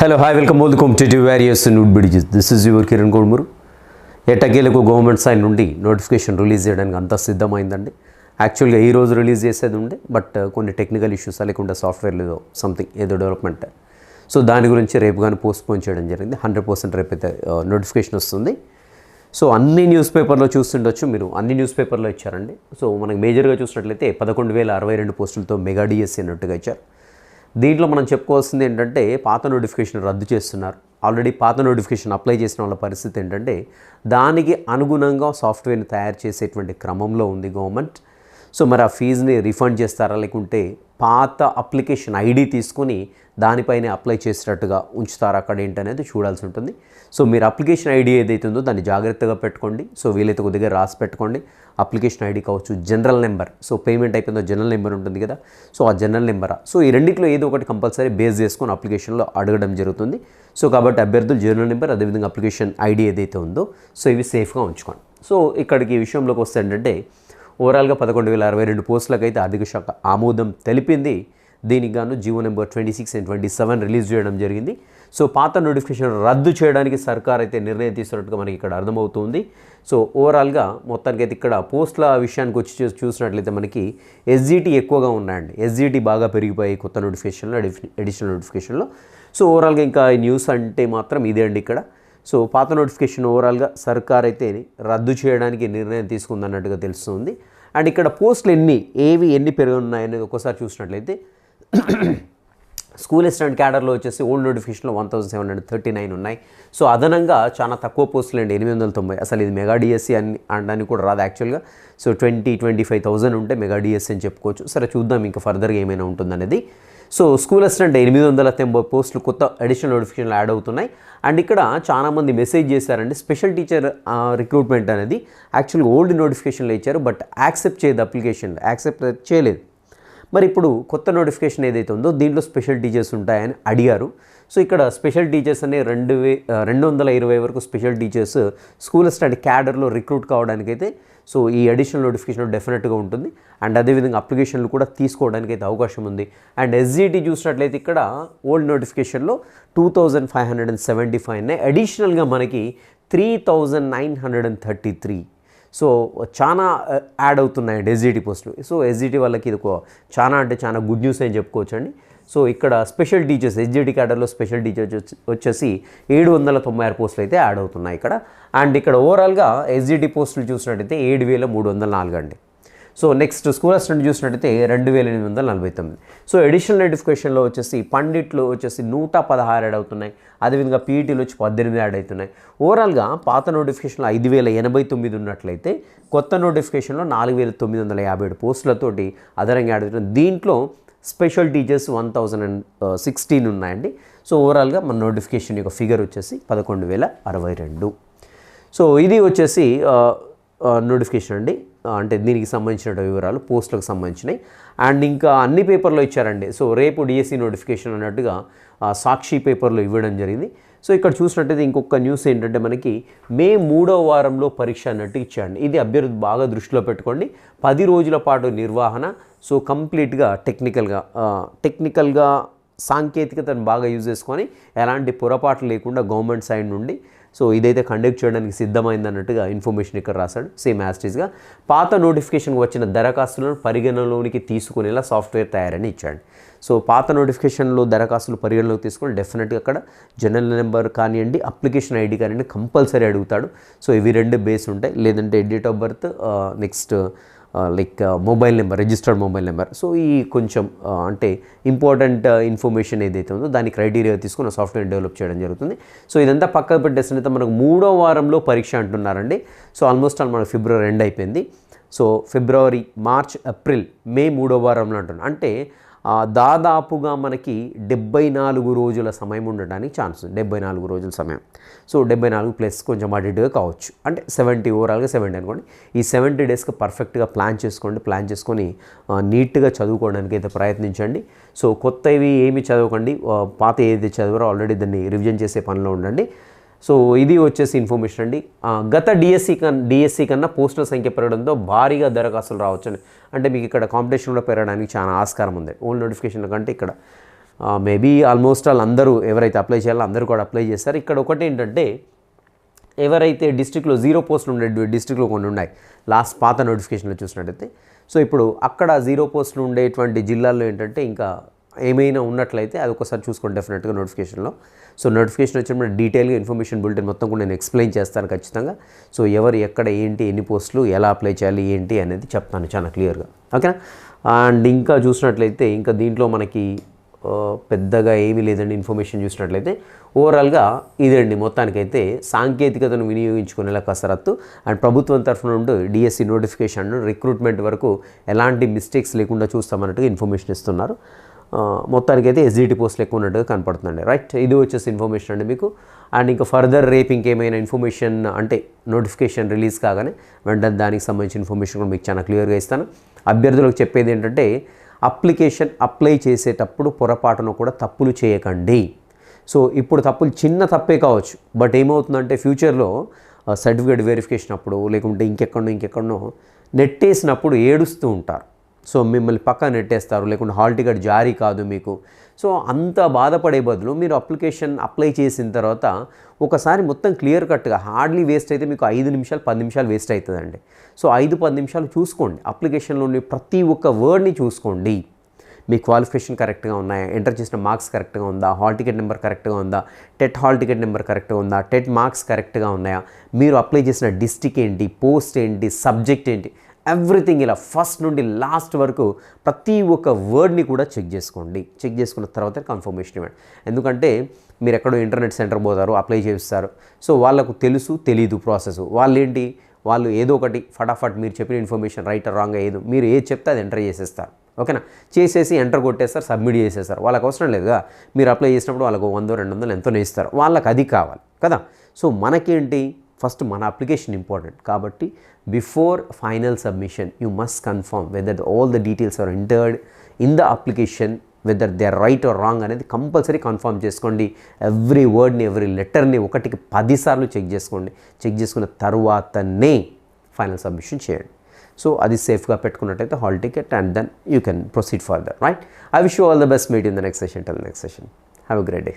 Hello hi welcome welcome to to various నూట్ బిడిజెస్ this is your Kiran Kodumuru ఎటకేలకు government side నుండి notification release చేయడానికి అంతా సిద్ధమైందండి. యాక్చువల్గా ఈ రోజు రిలీజ్ చేసేది ఉండే బట్ uh, కొన్ని టెక్నికల్ ఇష్యూస్ లేకుండా సాఫ్ట్వేర్ లేదో సంథింగ్ ఏదో డెవలప్మెంట్ సో దాని గురించి రేపు కానీ పోస్ట్పోన్ చేయడం జరిగింది. హండ్రెడ్ పర్సెంట్ రేపు అయితే uh, నోటిఫికేషన్ వస్తుంది. సో అన్ని న్యూస్ పేపర్లో చూస్తుండొచ్చు మీరు. అన్ని న్యూస్ పేపర్లో ఇచ్చారండి. సో మనకి మేజర్గా చూసినట్లయితే పదకొండు వేల అరవై రెండు పోస్టులతో మెగా డిఎస్సీ అన్నట్టుగా ఇచ్చారు. దీంట్లో మనం చెప్పుకోవాల్సింది ఏంటంటే పాత నోటిఫికేషన్ రద్దు చేస్తున్నారు. ఆల్రెడీ పాత నోటిఫికేషన్ అప్లై చేసిన వాళ్ళ పరిస్థితి ఏంటంటే దానికి అనుగుణంగా సాఫ్ట్వేర్ని తయారు చేసేటువంటి క్రమంలో ఉంది గవర్నమెంట్. సో మరి ఆ ఫీజుని రిఫండ్ చేస్తారా లేకుంటే పాత అప్లికేషన్ ఐడి తీసుకొని దానిపైనే అప్లై చేసేటట్టుగా ఉంచుతారా అక్కడ ఏంటనేది చూడాల్సి ఉంటుంది. సో మీరు అప్లికేషన్ ఐడి ఏదైతే ఉందో దాన్ని జాగ్రత్తగా పెట్టుకోండి. సో వీలైతే కొద్దిగా రాసి పెట్టుకోండి. అప్లికేషన్ ఐడి కావచ్చు జనరల్ నెంబర్. సో పేమెంట్ అయిపోయిందో జనరల్ నెంబర్ ఉంటుంది కదా. సో ఆ జనరల్ నెంబరా? సో ఈ రెండింటిలో ఏదో ఒకటి కంపల్సరీ బేస్ చేసుకొని అప్లికేషన్లో అడగడం జరుగుతుంది. సో కాబట్టి అభ్యర్థులు జనరల్ నెంబర్ అదేవిధంగా అప్లికేషన్ ఐడి ఏదైతే ఉందో సో ఇవి సేఫ్గా ఉంచుకోండి. సో ఇక్కడికి ఈ విషయంలోకి వస్తే ఏంటంటే ఓవరాల్గా పదకొండు వేల అరవై రెండు పోస్టులకు అయితే ఆర్థిక శాఖ ఆమోదం తెలిపింది. దీనికి గాను GO number twenty six and twenty seven release చేయడం జరిగింది. సో పాత నోటిఫికేషన్ రద్దు చేయడానికి సర్కార్ అయితే నిర్ణయం తీసుకున్నట్టుగా మనకి ఇక్కడ అర్థమవుతుంది. సో ఓవరాల్గా మొత్తానికి అయితే ఇక్కడ పోస్టుల విషయానికి వచ్చి చూసినట్లయితే మనకి ఎస్జిటి ఎక్కువగా ఉన్నాయండి. ఎస్జిటి బాగా పెరిగిపోయాయి కొత్త నోటిఫికేషన్లో అడిషనల్ నోటిఫికేషన్లో. సో ఓవరాల్గా ఇంకా ఈ న్యూస్ అంటే మాత్రం ఇదే అండి ఇక్కడ. సో పాత నోటిఫికేషన్ ఓవరాల్గా సర్కార్ అయితే రద్దు చేయడానికి నిర్ణయం తీసుకుందన్నట్టుగా తెలుస్తుంది. అండ్ ఇక్కడ పోస్టులు ఎన్ని ఏవి ఎన్ని పెరుగున్నాయనేది ఒకసారి చూసినట్లయితే స్కూల్ అసిస్టెంట్ క్యాడర్లో వచ్చేసి ఓల్డ్ నోటిఫికేషన్లో one thousand seven hundred thirty nine ఉన్నాయి. సో అదనంగా చాలా తక్కువ పోస్టులు అండి ఎనిమిది వందల తొంభై. అసలు ఇది మెగా డిఎస్సి అని అనడానికి కూడా రాదు యాక్చువల్గా. So twenty twenty five thousand ఉంటే మెగా డిఎస్సి అని చెప్పుకోవచ్చు. సరే చూద్దాం ఇంకా ఫర్దర్గా ఏమైనా ఉంటుందనేది. సో స్కూల్ అసిస్టెంట్ ఎనిమిది వందల తొంభై పోస్టులు కొత్త అడిషనల్ నోటిఫికేషన్లు యాడ్ అవుతున్నాయి. అండ్ ఇక్కడ చాలామంది మెసేజ్ చేశారండి. స్పెషల్ టీచర్ రిక్రూట్మెంట్ అనేది యాక్చువల్గా ఓల్డ్ నోటిఫికేషన్లో ఇచ్చారు బట్ యాక్సెప్ట్ చేయదు అప్లికేషన్ యాక్సెప్ట్ చేయలేదు. మరి ఇప్పుడు కొత్త నోటిఫికేషన్ ఏదైతే ఉందో దీంట్లో స్పెషల్ టీచర్స్ ఉంటాయని అడిగారు. సో ఇక్కడ స్పెషల్ టీచర్స్ అనే రెండు వే రెండు వందల ఇరవై వరకు స్పెషల్ టీచర్స్ స్కూల్ స్టాండ్ క్యాడర్లో రిక్రూట్ కావడానికైతే సో ఈ అడిషనల్ నోటిఫికేషన్ డెఫినెట్గా ఉంటుంది. అండ్ అదేవిధంగా అప్లికేషన్లు కూడా తీసుకోవడానికి అయితే అవకాశం ఉంది. అండ్ ఎస్జిటి చూసినట్లయితే ఇక్కడ ఓల్డ్ నోటిఫికేషన్లో two thousand five hundred and seventy five అడిషనల్గా మనకి three thousand nine hundred and thirty three so చాలా యాడ్ అవుతున్నాయి ఎస్జిటి పోస్టులు. సో ఎస్జిటి వాళ్ళకి ఇది ఒక చాలా అంటే చాలా గుడ్ న్యూస్ అని చెప్పుకోవచ్చు అండి సో ఇక్కడ స్పెషల్ టీచర్స్ ఎస్జిటి క్యాడర్లో స్పెషల్ టీచర్స్ వచ్చేసి ఏడు వందల తొంభై ఆరు పోస్టులు అయితే యాడ్ అవుతున్నాయి ఇక్కడ. అండ్ ఇక్కడ ఓవరాల్గా ఎస్జిటి పోస్టులు చూసినట్టయితే ఏడు వేల మూడు వందల నాలుగు అండి. సో నెక్స్ట్ స్కూల్ అసిస్టెంట్ చూసినట్టయితే రెండు వేల ఎనిమిది వందల నలభై తొమ్మిది. సో ఎడిషనల్ నోటిఫికేషన్లో వచ్చేసి పండిట్లు వచ్చేసి నూట పదహారు యాడ్ అవుతున్నాయి. అదేవిధంగా పీఈటీలు వచ్చి పద్దెనిమిది యాడ్ అవుతున్నాయి. ఓవరాల్గా పాత నోటిఫికేషన్లో ఐదు వేల ఎనభై తొమ్మిది ఉన్నట్లయితే కొత్త నోటిఫికేషన్లో నాలుగు వేల తొమ్మిది వందల యాభై ఏడు పోస్టులతోటి అదనంగా యాడ్ అవుతున్నాయి. దీంట్లో special teachers one thousand and sixteen ఉన్నాయండి. సో ఓవరాల్గా మన నోటిఫికేషన్ యొక్క ఫిగర్ వచ్చేసి పదకొండు వేల అరవై రెండు. సో ఇది వచ్చేసి నోటిఫికేషన్ అండి. అంటే దీనికి సంబంధించిన వివరాలు పోస్టులకు సంబంధించినవి. అండ్ ఇంకా అన్ని పేపర్లో ఇచ్చారండి. సో రేపు డిఎస్సి నోటిఫికేషన్ అన్నట్టుగా సాక్షి పేపర్లో ఇవ్వడం జరిగింది. సో ఇక్కడ చూసినట్టయితే ఇంకొక న్యూస్ ఏంటంటే మనకి మే మూడో వారంలో పరీక్ష అన్నట్టు ఇచ్చారండి. ఇది అభ్యర్థి బాగా దృష్టిలో పెట్టుకోండి. పది రోజుల పాటు నిర్వహణ. సో కంప్లీట్గా టెక్నికల్గా టెక్నికల్గా సాంకేతికతను బాగా యూజ్ చేసుకొని ఎలాంటి పొరపాట్లు లేకుండా గవర్నమెంట్ సైడ్ నుండి సో ఇదైతే కండక్ట్ చేయడానికి సిద్ధమైంది అన్నట్టుగా ఇన్ఫర్మేషన్ ఇక్కడ రాశాడు. సేమ్ యాస్టీస్గా పాత నోటిఫికేషన్కి వచ్చిన దరఖాస్తులను పరిగణలోనికి తీసుకునేలా సాఫ్ట్వేర్ తయారని ఇచ్చాడు. సో పాత నోటిఫికేషన్లో దరఖాస్తులు పరిగణలోకి తీసుకొని డెఫినెట్గా అక్కడ జనరల్ నెంబర్ కానివ్వండి అప్లికేషన్ ఐడి కానివ్వండి కంపల్సరీ అడుగుతాడు. సో ఇవి రెండు బేస్ ఉంటాయి. లేదంటే date of birth next like mobile number registered mobile number so ఈ కొంచెం అంటే ఇంపార్టెంట్ ఇన్ఫర్మేషన్ ఏదైతే ఉందో దాని క్రైటీరియా తీసుకుని సాఫ్ట్వేర్ డెవలప్ చేయడం జరుగుతుంది. సో ఇదంతా పక్కకు పెట్టేసినైతే మనకు మూడో వారంలో పరీక్ష అంటున్నారండి. సో ఆల్మోస్ట్ ఆల్ మనకు ఫిబ్రవరి ఎండ్ అయిపోయింది. So February March April May మూడో వారంలో అంటున్నాను అంటే దాదాపుగా మనకి డెబ్బై నాలుగు రోజుల సమయం ఉండడానికి ఛాన్స్ ఉంది. డెబ్బై నాలుగు రోజుల సమయం. సో డెబ్బై నాలుగు ప్లస్ కొంచెం అటు ఇటుగా కావచ్చు. అంటే సెవెంటీ ఓవరాల్గా సెవెంటీ అనుకోండి. ఈ సెవెంటీ డేస్కి పర్ఫెక్ట్గా ప్లాన్ చేసుకోండి. ప్లాన్ చేసుకొని నీట్గా చదువుకోవడానికి అయితే ప్రయత్నించండి. సో కొత్తవి ఏమి చదవకండి. పాత ఏది చదివారో ఆల్రెడీ దాన్ని రివిజన్ చేసే పనిలో ఉండండి. సో ఇది వచ్చేసి ఇన్ఫర్మేషన్ అండి. గత డిఎస్సి కన్నా డిఎస్సి కన్నా పోస్టుల సంఖ్య పెరగడంతో భారీగా దరఖాస్తులు రావచ్చని. అంటే మీకు ఇక్కడ కాంపిటీషన్ కూడా పెరగడానికి చాలా ఆస్కారం ఉంది. ఓల్డ్ నోటిఫికేషన్ల కంటే ఇక్కడ మేబీ ఆల్మోస్ట్ ఆల్ అందరూ ఎవరైతే అప్లై చేయాలో అందరూ కూడా అప్లై చేస్తారు. ఇక్కడ ఒకటి ఏంటంటే ఎవరైతే డిస్ట్రిక్ట్లో జీరో పోస్టులు ఉండే డిస్ట్రిక్ట్లో కొన్ని ఉన్నాయి. లాస్ట్ పాత నోటిఫికేషన్లో చూసినట్టయితే. సో ఇప్పుడు అక్కడ జీరో పోస్టులు ఉండేటువంటి జిల్లాల్లో ఏంటంటే ఇంకా ఏమైనా ఉన్నట్లయితే అది ఒకసారి చూసుకోండి డెఫినెట్గా నోటిఫికేషన్లో సో నోటిఫికేషన్ వచ్చినప్పుడు డీటెయిల్గా ఇన్ఫర్మేషన్ బులెటిన్ మొత్తం కూడా నేను ఎక్స్ప్లెయిన్ చేస్తాను ఖచ్చితంగా. సో ఎవరు ఎక్కడ ఏంటి ఎన్ని పోస్టులు ఎలా అప్లై చేయాలి ఏంటి అనేది చెప్తాను చాలా క్లియర్గా ఓకేనా? అండ్ ఇంకా చూసినట్లయితే ఇంకా దీంట్లో మనకి పెద్దగా ఏమీ లేదండి ఇన్ఫర్మేషన్ చూసినట్లయితే ఓవరాల్గా ఇదండి మొత్తానికైతే సాంకేతికతను వినియోగించుకునేలా కసరత్తు. అండ్ ప్రభుత్వం తరఫున నుండి డిఎస్సి నోటిఫికేషన్ రిక్రూట్మెంట్ వరకు ఎలాంటి మిస్టేక్స్ లేకుండా చూస్తామన్నట్టుగా ఇన్ఫర్మేషన్ ఇస్తున్నారు. మొత్తానికి అయితే ఎస్జిటి పోస్టులు ఎక్కువ ఉన్నట్టుగా కనపడుతుందండి. రైట్ ఇది వచ్చేసి ఇన్ఫర్మేషన్ అండి మీకు. అండ్ ఇంకా ఫర్దర్ రేపు ఇంకేమైనా ఇన్ఫర్మేషన్ అంటే నోటిఫికేషన్ రిలీజ్ కాగానే వెంటనే దానికి సంబంధించిన ఇన్ఫర్మేషన్ కూడా మీకు చాలా క్లియర్గా ఇస్తాను. అభ్యర్థులకు చెప్పేది ఏంటంటే అప్లికేషన్ అప్లై చేసేటప్పుడు పొరపాటున కూడా తప్పులు చేయకండి. సో ఇప్పుడు తప్పులు చిన్న తప్పే కావచ్చు. బట్ ఏమవుతుందంటే ఫ్యూచర్లో సర్టిఫికేట్ వెరిఫికేషన్ అప్పుడు లేకుంటే ఇంకెక్కడో ఇంకెక్కడో నెట్టేసినప్పుడు ఏడుస్తూ ఉంటారు. సో మిమ్మల్ని పక్క నెట్టేస్తారు లేకుంటే హాల్ టికెట్ జారీ కాదు మీకు. సో అంత బాధపడే బదులు మీరు అప్లికేషన్ అప్లై చేసిన తర్వాత ఒకసారి మొత్తం క్లియర్ కట్గా హార్డ్లీ వేస్ట్ అయితే మీకు ఐదు నిమిషాలు పది నిమిషాలు వేస్ట్ అవుతుందండి. సో ఐదు పది నిమిషాలు చూసుకోండి. అప్లికేషన్లోని ప్రతి ఒక్క వర్డ్ని చూసుకోండి. మీ క్వాలిఫికేషన్ కరెక్ట్గా ఉన్నాయా? ఎంటర్ చేసిన మార్క్స్ కరెక్ట్గా ఉందా? హాల్ టికెట్ నెంబర్ కరెక్ట్గా ఉందా? టెట్ హాల్ టికెట్ నెంబర్ కరెక్ట్గా ఉందా? టెట్ మార్క్స్ కరెక్ట్గా ఉన్నాయా? మీరు అప్లై చేసిన డిస్టిక్ ఏంటి? పోస్ట్ ఏంటి? సబ్జెక్ట్ ఏంటి? ఎవ్రీథింగ్ ఇలా ఫస్ట్ నుండి లాస్ట్ వరకు ప్రతి ఒక్క వర్డ్ని కూడా చెక్ చేసుకోండి. చెక్ చేసుకున్న తర్వాత కన్ఫర్మేషన్ ఇవ్వండి. ఎందుకంటే మీరు ఎక్కడో ఇంటర్నెట్ సెంటర్ పోతారు అప్లై చేస్తారు సో వాళ్ళకు తెలుసు తెలీదు ప్రాసెస్ వాళ్ళు ఏంటి వాళ్ళు ఏదో ఒకటి ఫటాఫట్ మీరు చెప్పిన ఇన్ఫర్మేషన్ రైట్ రాంగ్ ఏదో. మీరు ఏది చెప్తే అది ఎంటర్ చేసేస్తారు. ఓకేనా? చేసేసి ఎంటర్ కొట్టేస్తారు సబ్మిట్ చేసేస్తారు. వాళ్ళకి అవసరం లేదుగా మీరు అప్లై చేసినప్పుడు వాళ్ళకు వందో రెండు వందలు ఎంతోనే ఇస్తారు. వాళ్ళకి అది కావాలి కదా? సో మనకేంటి? ఫస్ట్ మన అప్లికేషన్ ఇంపార్టెంట్ కాబట్టి before final submission you must confirm whether all the details are entered in the application whether they are right or wrong అనేది కంపల్సరీ కన్ఫర్మ్ చేసుకోండి. ఎవ్రీ వర్డ్ని ఎవ్రీ లెటర్ని ఒకటికి పదిసార్లు చెక్ చేసుకోండి. చెక్ చేసుకున్న తర్వాతనే ఫైనల్ సబ్మిషన్ చేయండి. సో అది సేఫ్గా పెట్టుకున్నట్టయితే hall ticket and then you can proceed further right I wish you all the best meet in the next session till next session have a great day